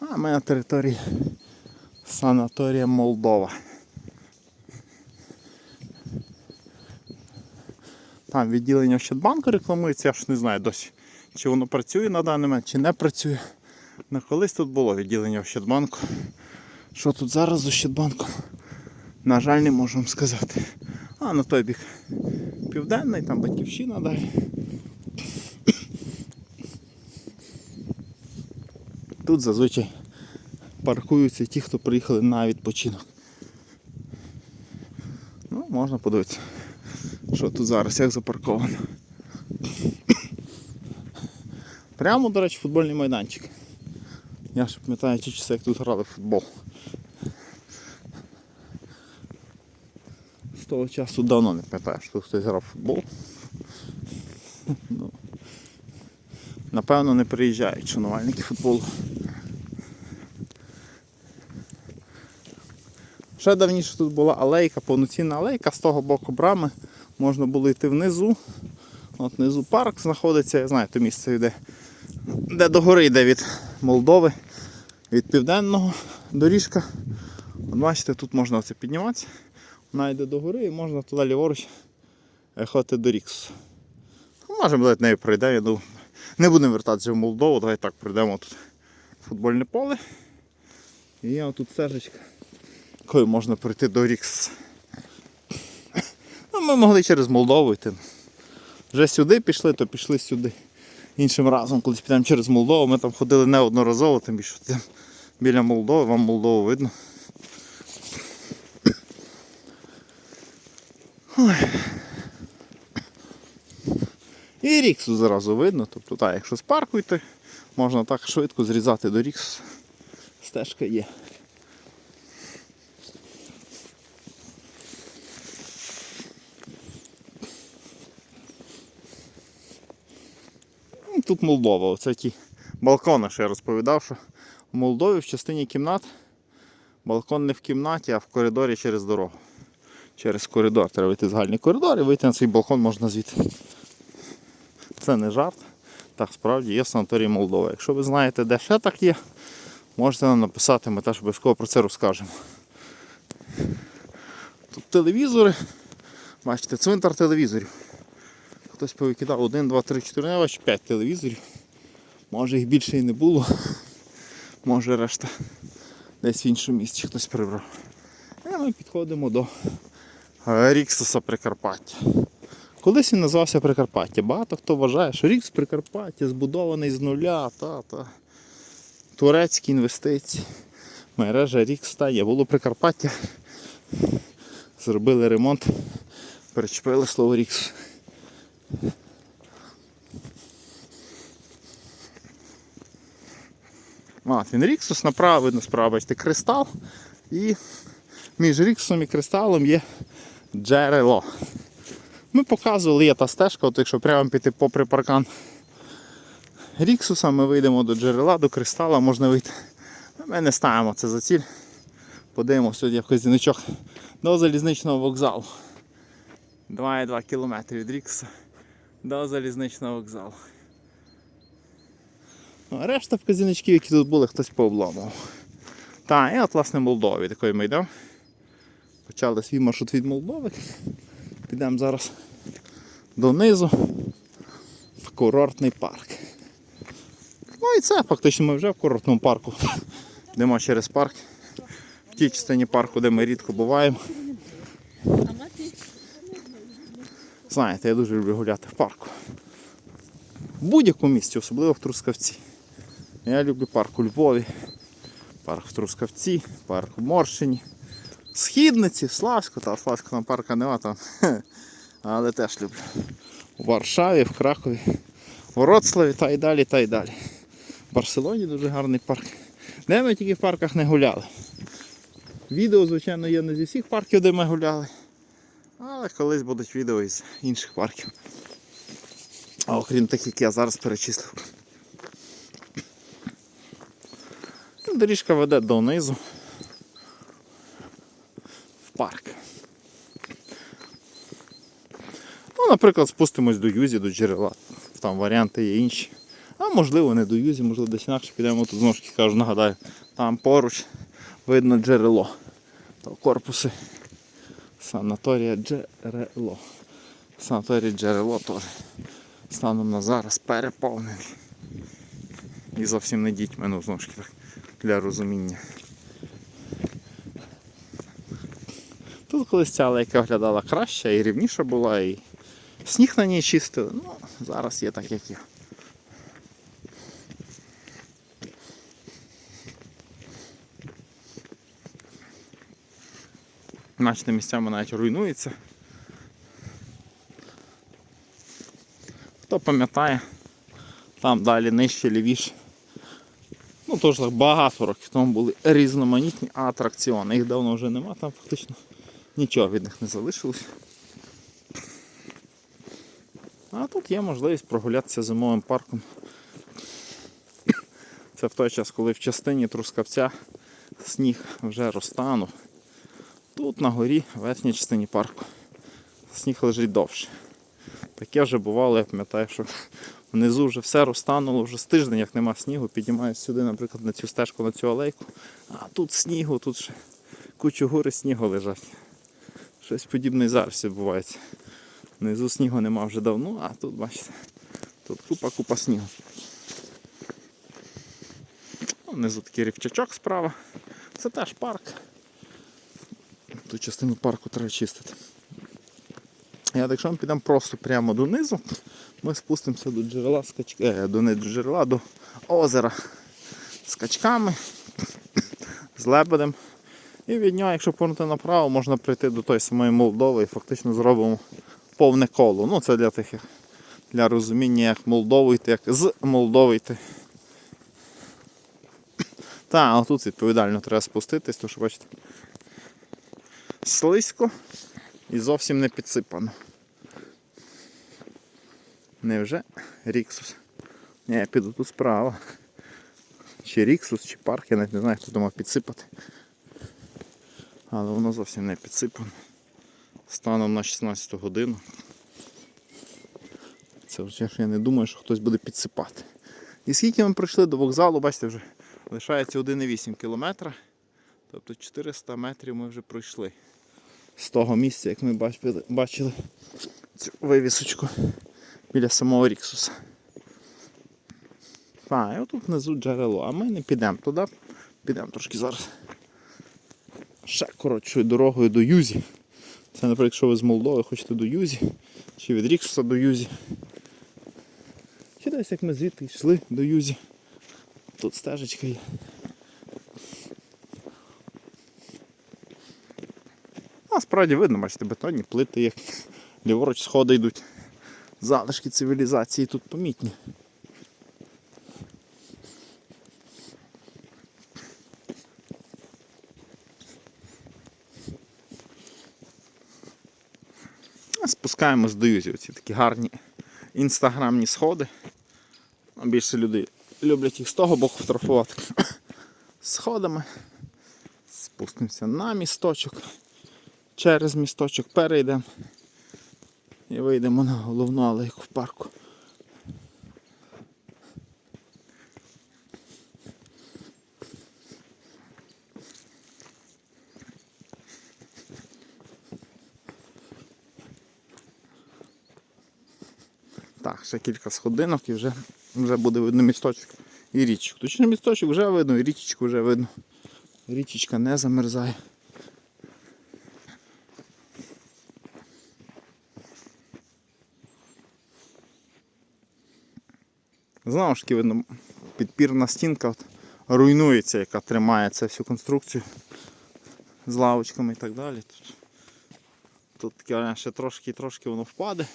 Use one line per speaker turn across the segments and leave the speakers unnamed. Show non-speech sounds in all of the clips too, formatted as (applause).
А ми на території санаторія Молдова. Там відділення Ощадбанку рекламується, я ж не знаю досі, чи воно працює на даний момент, чи не працює. На колись тут було відділення Ощадбанку. Що тут зараз з Ощадбанком? На жаль, не можу вам сказати. А на той бік південний, там батьківщина далі. Тут зазвичай паркуються ті, хто приїхали на відпочинок. Ну, можна подивитися, що тут зараз, як запарковано. Прямо, до речі, футбольний майданчик. Я ще пам'ятаю ті часи, як тут грали в футбол. З того часу давно не пам'ятаю, що тут хтось грав в футбол. Ну, Напевно, не приїжджають шанувальники футболу. Ще давніше тут була алейка, повноцінна алейка, з того боку брами можна було йти внизу. От внизу парк знаходиться, я знаю, то місце, де, де до гори йде від Молдови, від південного доріжка. От бачите, тут можна оце підніматися. Вона йде до гори і можна туди ліворуч е, ходити до Ріксу. Ну, Можемо навіть нею пройдемо, я думаю. Не будемо вертатися в Молдову, давай так пройдемо тут футбольне поле. І є тут стежечка, якою можна пройти до Рікс. Ну, ми могли через Молдову йти. Вже сюди пішли, то пішли сюди. Іншим разом, колись підемо через Молдову, ми там ходили неодноразово, тим більше там біля Молдови, вам Молдову видно. Ой. І Ріксу зразу видно. Тобто, так, якщо з парку можна так швидко зрізати до Ріксу. Стежка є. Ну, Тут Молдова, оце ті балкони, що я розповідав, що в Молдові в частині кімнат балкон не в кімнаті, а в коридорі через дорогу. Через коридор. Треба вийти в загальний коридор і вийти на свій балкон можна звідти. Це не жарт. Так справді є санаторій Молдова. Якщо ви знаєте, де ще так є, можете нам написати, ми теж обов'язково про це розкажемо. Тут телевізори. Бачите, цвинтар телевізорів. Хтось повикидав 1, 2, 3, 4, не бачу 5 телевізорів. Може їх більше і не було. Може решта десь в іншому місці хтось прибрав. І ми підходимо до е, Ріксоса Прикарпаття. Колись він називався Прикарпаття. Багато хто вважає, що Рікс Прикарпаття збудований з нуля, та, та. турецькі інвестиції. Мережа Рікс та є. Було Прикарпаття. Зробили ремонт, перечепили слово Рікс. От, він Ріксус направо, видно справа, бачите, кристал. І між Ріксусом і кристалом є джерело. Ми показували, є та стежка, от якщо прямо піти попри паркан Ріксуса, ми вийдемо до джерела, до кристала, можна вийти. Ми не ставимо це за ціль. Подивимося, сьогодні в казіночок до залізничного вокзалу. 2,2 км від Рікса до залізничного вокзалу. Ну, а решта вказівничків, які тут були, хтось пообламував. Так, і от власне Молдова, від якої ми йдемо. Почали свій маршрут від Молдови. Підемо зараз донизу в курортний парк. Ну і це фактично ми вже в курортному парку. Йдемо через парк. В тій частині парку, де ми рідко буваємо. Знаєте, я дуже люблю гуляти парку. В будь-якому місці, особливо в Трускавці. Я люблю парк у Львові, парк в Трускавці, парк в Морщині, Східниці, Славську, та Славську там парка нема там. (laughs) Але теж люблю. У Варшаві, в Кракові, в Вроцлаві та й далі, та й далі. В Барселоні дуже гарний парк. Де ми тільки в парках не гуляли. Відео, звичайно, є не зі всіх парків, де ми гуляли. Але колись будуть відео із інших парків. А окрім тих, які я зараз перечислив. Ну, Доріжка веде донизу в парк. Ну, наприклад, спустимось до Юзі, до джерела. Там варіанти є інші. А можливо не до Юзі, можливо десь інакше підемо тут знову ж таки кажу, нагадаю, там поруч видно джерело. То корпуси санаторія джерело. Санаторій джерело теж станом на зараз переповнений. І зовсім не дітьми, ну знову ж таки так, для розуміння. Тут колись ця алейка виглядала краще і рівніша була, і сніг на ній чистили. Ну, зараз є так, як є. Бачите, місцями навіть руйнується. Хто пам'ятає, там далі нижче, лівіше. Ну так багато років тому були різноманітні атракціони. Їх давно вже нема, там фактично нічого від них не залишилось. А тут є можливість прогулятися зимовим парком. Це в той час, коли в частині Трускавця сніг вже розтанув. Тут на горі, в верхній частині парку, сніг лежить довше. Таке вже бувало, я пам'ятаю, що внизу вже все розтануло, вже з тиждень, як нема снігу, піднімаюся сюди, наприклад, на цю стежку, на цю алейку. А тут снігу, тут ще кучу гори снігу лежать. Щось подібне і зараз відбувається. Внизу снігу нема вже давно, а тут, бачите, тут купа-купа снігу. Ну, Внизу такий рівчачок справа. Це теж парк. Ту частину парку треба чистити. І якщо ми підемо просто прямо донизу, ми спустимося до джерела з е, до, джерела, до озера з качками, з лебедем. І від нього, якщо повернути направо, можна прийти до тої самої Молдови і фактично зробимо повне коло. Ну це для тих, для розуміння, як Молдову йти, як з Молдови йти. Та, а тут відповідально треба спуститись, тому що бачите, слизько і зовсім не підсипано. Невже Ріксус? Ні, піду тут справа. Чи Ріксус, чи парк, я навіть не знаю, хто думав підсипати. Але воно зовсім не підсипано. Станом на 16 годину. Це вже ж я не думаю, що хтось буде підсипати. І скільки ми прийшли до вокзалу, бачите, вже лишається 1,8 кілометра. Тобто 400 метрів ми вже пройшли з того місця, як ми бачили цю вивісочку біля самого Ріксуса. А, і отут внизу джерело, а ми не підемо туди, підемо трошки зараз. Ще коротшою дорогою до Юзі. Це, наприклад, якщо ви з Молдови хочете до Юзі, чи від Ріксуса до Юзі. Чи десь як ми звідти йшли до Юзі. Тут стежечка є. А справді видно, бачите, бетонні плити, як ліворуч сходи йдуть. Залишки цивілізації тут помітні. Спускаємось до Юзі. Оці такі гарні інстаграмні сходи. Більше люди люблять їх з того боку фотографувати. (coughs) Сходами. Спустимося на місточок. Через місточок перейдемо. І вийдемо на головну алейку в парку. Так, ще кілька сходинок і вже, вже буде видно місточок і річку. Точно місточок вже видно, і річечку вже видно. Річечка не замерзає. Знову ж таки видно, підпірна стінка от, руйнується, яка тримає цю всю конструкцію з лавочками і так далі. Тут, тут таке ще трошки трошки воно впаде.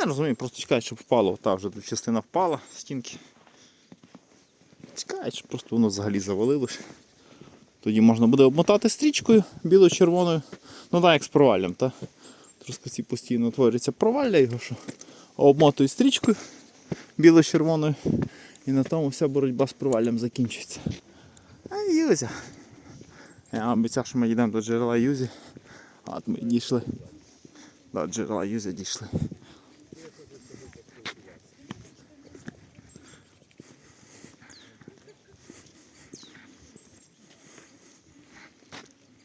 Я розумію, просто чекають, щоб впало. Та вже тут частина впала стінки. Чекають, щоб просто воно взагалі завалилось. Тоді можна буде обмотати стрічкою біло-червоною. Ну так, як з проваллям. Та? Трускавці постійно твориться провалля його, що обмотують стрічкою біло-червоною. І на тому вся боротьба з проваллям закінчиться. А Юзя. Я обіцяв, що ми йдемо до джерела Юзі. От ми дійшли. До джерела Юзі дійшли.